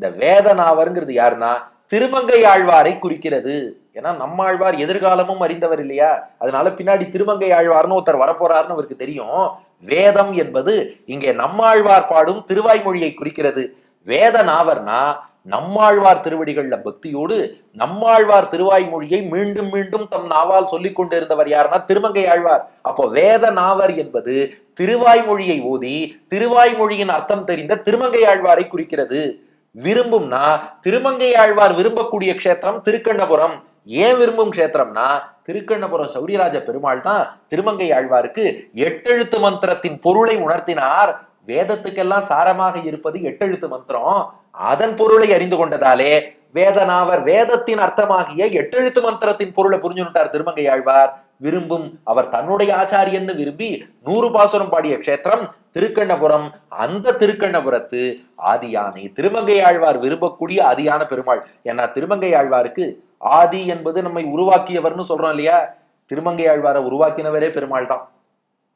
இந்த வேதனாவர்ங்கிறது யாருன்னா திருமங்கை ஆழ்வாரை குறிக்கிறது. ஏன்னா நம்மாழ்வார் எதிர்காலமும் அறிந்தவர் இல்லையா? அதனால பின்னாடி திருமங்கை ஆழ்வார்னு ஒருத்தர் வரப்போறாருன்னு அவருக்கு தெரியும். வேதம் என்பது இங்கே நம்மாழ்வார் பாடும் திருவாய்மொழியை குறிக்கிறது. வேத நாவர்னா நம்மாழ்வார் திருவடிகள்ல பக்தியோடு நம்மாழ்வார் திருவாய்மொழியை மீண்டும் மீண்டும் தம் நாவால் சொல்லிக் கொண்டிருந்தவர் யாருன்னா திருமங்கை ஆழ்வார். அப்போ வேத நாவர் என்பது திருவாய்மொழியை ஓதி திருவாய்மொழியின் அர்த்தம் தெரிந்த திருமங்கை ஆழ்வாரை குறிக்கிறது. விரும்பும்னா திருமங்கை ஆழ்வார் விரும்பக்கூடிய க்ஷேத்திரம் திருக்கண்ணபுரம். ஏன் விரும்பும் க்ஷேத்திரம்னா திருக்கண்ணபுரம் சௌரியராஜ பெருமாள் தான் திருமங்கை ஆழ்வாருக்கு எட்டெழுத்து மந்திரத்தின் பொருளை உணர்த்தினார். வேதத்துக்கெல்லாம் சாரமாக இருப்பது எட்டெழுத்து மந்திரம். அதன் பொருளை அறிந்து கொண்டதாலே வேதனாவர் வேதத்தின் அர்த்தமாகிய எட்டெழுத்து மந்திரத்தின் பொருளை புரிஞ்சுட்டார் திருமங்கை ஆழ்வார் விரும்பும் அவர் தன்னுடைய ஆச்சாரியன்னு விரும்பி நூறு பாசுரம் பாடிய க்ஷேத்திரம் திருக்கண்ணபுரம் அந்த திருக்கண்ணபுரத்து ஆதியானை திருமங்கை ஆழ்வார் விரும்பக்கூடிய ஆதியான பெருமாள். ஏன்னா திருமங்கை ஆழ்வாருக்கு ஆதி என்பது நம்மை உருவாக்கியவர்னு சொல்றோம் இல்லையா? திருமங்கை ஆழ்வாரை உருவாக்கினவரே பெருமாள் தான்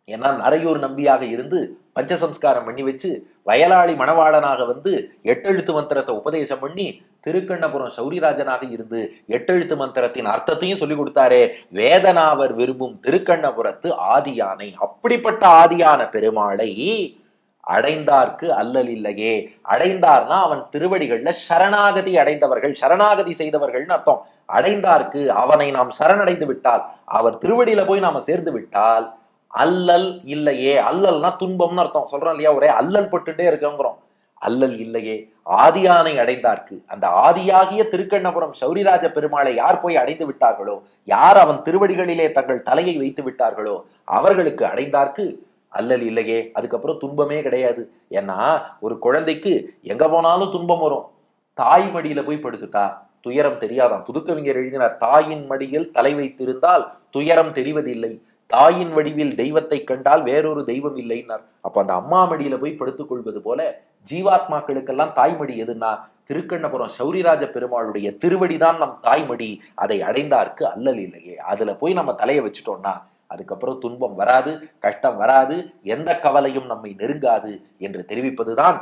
ஏன்னா நரையூர் நம்பியாக இருந்து பஞ்சசம்ஸ்காரம் பண்ணி வச்சு வயலாளி மணவாளனாக வந்து எட்டெழுத்து மந்திரத்தை உபதேசம் பண்ணி திருக்கண்ணபுரம் சௌரிராஜனாக இருந்து எட்டெழுத்து மந்திரத்தின் அர்த்தத்தையும் சொல்லி கொடுத்தாரே. வேதனாவர் விரும்பும் திருக்கண்ணபுரத்து ஆதியானை அப்படிப்பட்ட ஆதியான பெருமாளை அடைந்தார்க்கு அல்லல் இல்லையே. அடைந்தார்னா அவன் திருவடிகள்ல சரணாகதி அடைந்தவர்கள் சரணாகதி செய்தவர்கள்னு அர்த்தம். அடைந்தார்க்கு அவனை நாம் சரணடைந்து விட்டால் அவர் திருவடியில போய் நாம சேர்ந்து விட்டால் அல்லல் இல்லையே. அல்லல்னா துன்பம்னு அர்த்தம். சொல்றோம் இல்லையா? ஒரே அல்லல் பட்டுட்டே இருக்கோங்கிறோம். அல்லல் இல்லையே. ஆதியானை அடைந்தார்க்கு. அந்த ஆதியாகிய திருக்கண்ணபுரம் சௌரிராஜ பெருமாளை யார் போய் அடைந்து விட்டார்களோ? யார் அவன் திருவடிகளிலே தங்கள் தலையை வைத்து விட்டார்களோ? அவர்களுக்கு அடைந்தார்க்கு. அல்லல் இல்லையே. அதுக்கப்புறம் துன்பமே கிடையாது. ஏன்னா ஒரு குழந்தைக்கு எங்க போனாலும் துன்பம் வரும். தாய் மடியில போய் படுத்துட்டா துயரம் தெரியாதாம் புதுக்கவிஞர் எழுதினார் தாயின் மடியில் தலை வைத்திருந்தால் துயரம் தெரிவதில்லை. தாயின் வடிவில் தெய்வத்தை கண்டால் வேறொரு தெய்வம் இல்லைன்னார். அப்ப அந்த அம்மா மடியில போய் படுத்துக் கொள்வது போல ஜீவாத்மாக்களுக்கெல்லாம் தாய்மடி எதுன்னா திருக்கண்ணபுரம் சௌரிராஜ பெருமாளுடைய திருவடிதான் நம் தாய்மடி. அதை அடைந்தார்க்கு அல்லல் இல்லையே. அதுல போய் நம்ம தலையை வச்சுட்டோம்னா அதுக்கப்புறம் துன்பம் வராது கஷ்டம் வராது எந்த கவலையும் நம்மை நெருங்காது என்று தெரிவிப்பதுதான்